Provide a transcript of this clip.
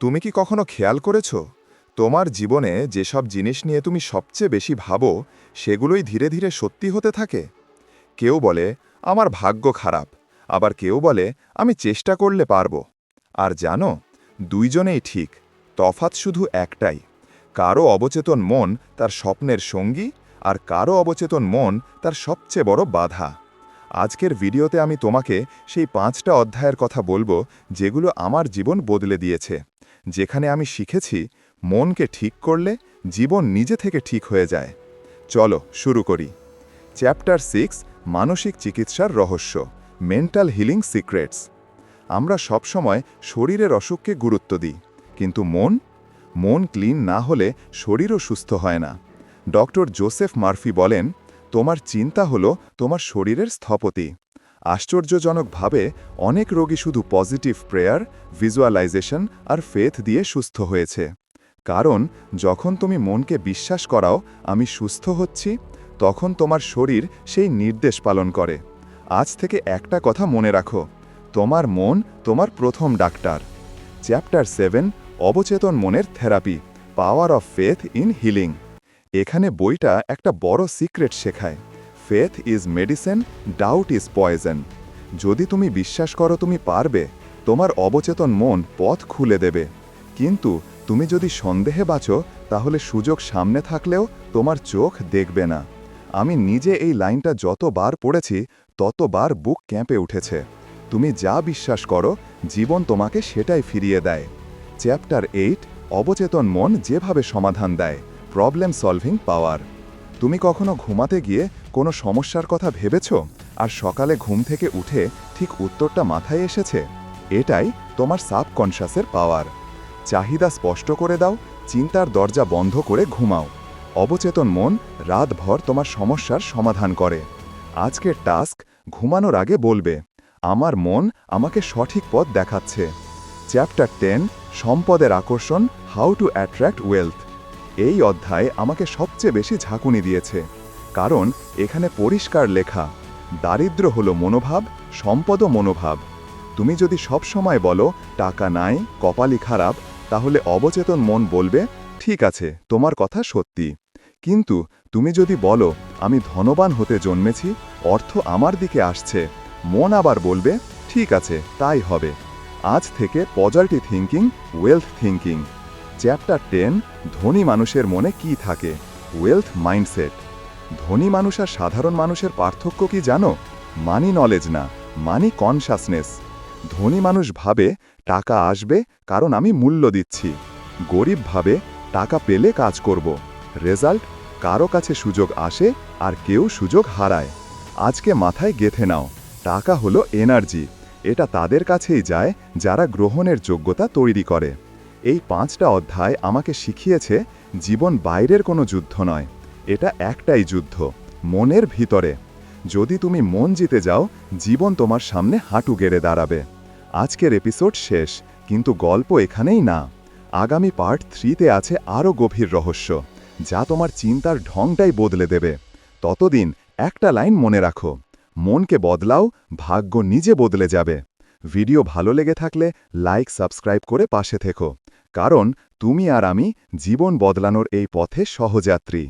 তুমি কি কখনো খেয়াল করেছ? তোমার জীবনে যেসব জিনিস নিয়ে তুমি সবচেয়ে বেশি ভাবো, সেগুলোই ধীরে ধীরে সত্যি হতে থাকে। কেউ বলে, আমার ভাগ্য খারাপ। আবার কেউ বলে, আমি চেষ্টা করলে পারব। আর জানো, দুইজনেই ঠিক তফাত শুধু একটাই। কারও অবচেতন মন তার স্বপ্নের সঙ্গী, আর কারও অবচেতন মন তার সবচেয়ে বড় বাধা। আজকের ভিডিওতে আমি তোমাকে সেই পাঁচটা অধ্যায়ের কথা বলব যেগুলো আমার জীবন বদলে দিয়েছে। যেখানে আমি শিখেছি মনকে ঠিক করলে জীবন নিজে থেকে ঠিক হয়ে যায়। চলো শুরু করি। চ্যাপ্টার সিক্স মানসিক চিকিৎসার রহস্য মেন্টাল হিলিং সিক্রেটস আমরা সবসময় শরীরের অসুখকে গুরুত্ব দিই, কিন্তু মন? মন ক্লিন না হলে শরীরও সুস্থ হয় না। ডক্টর জোসেফ মার্ফি বলেন তোমার চিন্তা হলো তোমার শরীরের স্থপতি। আশ্চর্যজনকভাবে, অনেক রোগী শুধু পজিটিভ প্রেয়ার ভিজুয়ালাইজেশন আর ফেথ দিয়ে সুস্থ হয়েছে। কারণ, যখন তুমি মনকে বিশ্বাস করাও, আমি সুস্থ হচ্ছি, তখন তোমার শরীর সেই নির্দেশ পালন করে। আজ থেকে একটা কথা মনে রাখো, তোমার মন তোমার প্রথম ডাক্তার। চ্যাপ্টার সেভেন, অবচেতন মনের therapy power of faith in healing এখানে বইটা একটা বড় সিক্রেট শেখায়। Faith is medicine, doubt is poison. যদি তুমি বিশ্বাস করো তুমি পারবে, তোমার অবচেতন মন পথ খুলে দেবে। কিন্তু তুমি যদি সন্দেহে বাঁচো, তাহলে সুযোগ সামনে থাকলেও তোমার চোখ দেখবে না। আমি নিজে এই লাইনটা যতবার পড়েছি, ততবার বুক ক্যাম্পে উঠেছে। তুমি যা বিশ্বাস করো, জীবন তোমাকে সেটাই ফিরিয়ে দেয়। চ্যাপ্টার এইট, অবচেতন মন যেভাবে সমাধান দেয়। প্রবলেম সলভিং পাওয়ার তুমি কখনো ঘুমাতে গিয়ে কোনো সমস্যার কথা ভেবেছ? আর সকালে ঘুম থেকে উঠে ঠিক উত্তরটা মাথায় এসেছে? এটাই তোমার সাবকনশাসের পাওয়ার চাহিদা স্পষ্ট করে দাও, চিন্তার দরজা বন্ধ করে ঘুমাও। অবচেতন মন রাতভর তোমার সমস্যার সমাধান করে। আজকের টাস্ক ঘুমানোর আগে বলবে, আমার মন আমাকে সঠিক পথ দেখাচ্ছে। চ্যাপ্টার টেন সম্পদের আকর্ষণ হাউ টু অ্যাট্রাক্ট ওয়েলথ এই অধ্যায় আমাকে সবচেয়ে বেশি ঝাঁকুনি দিয়েছে, কারণ এখানে পরিষ্কার লেখা, দারিদ্র হলো মনোভাব, সম্পদও মনোভাব। তুমি যদি সব সময় বলো, টাকা নাই কপালি খারাপ, তাহলে অবচেতন মন বলবে, ঠিক আছে, তোমার কথা সত্যি। কিন্তু তুমি যদি বলো, আমি ধনবান হতে জন্মেছি, অর্থ আমার দিকে আসছে, মন আবার বলবে, ঠিক আছে, তাই হবে। আজ থেকে positive thinking wealth thinking chapter ten, ধনী মানুষের মনে কি থাকে? ওয়েলথ মাইন্ডসেট ধনী মানুষ আর সাধারণ মানুষের পার্থক্য কি জানো? মানি নলেজ না মানি কনসাসনেস ধনী মানুষ ভাবে, টাকা আসবে, কারণ আমি মূল্য দিচ্ছি। গরিব ভাবে, টাকা পেলে কাজ করব। রেজাল্ট কারও কাছে সুযোগ আসে আর কেউ সুযোগ হারায়। আজকে মাথায় গেথে নাও, টাকা হলো এনার্জি এটা তাদের কাছেই যায় যারা গ্রহণের যোগ্যতা তৈরি করে। এই পাঁচটা অধ্যায় আমাকে শিখিয়েছে জীবন বাইরের কোনো যুদ্ধ নয়, এটা একটাই যুদ্ধ, মনের ভিতরে। যদি তুমি মন জিতে যাও, জীবন তোমার সামনে হাঁটু গেড়ে দাঁড়াবে। আজকের এপিসোড শেষ, কিন্তু গল্প এখানেই না। আগামী পার্ট থ্রিতে আছে আরও গভীর রহস্য, যা তোমার চিন্তার ঢংটাই বদলে দেবে। ততদিন একটা লাইন মনে রাখো, মনকে বদলাও, ভাগ্য নিজে বদলে যাবে। ভিডিও ভালো লেগে থাকলে লাইক, সাবস্ক্রাইব করে পাশে থেকো। কারণ তুমি আর আমি জীবন বদলানোর এই পথে সহযাত্রী।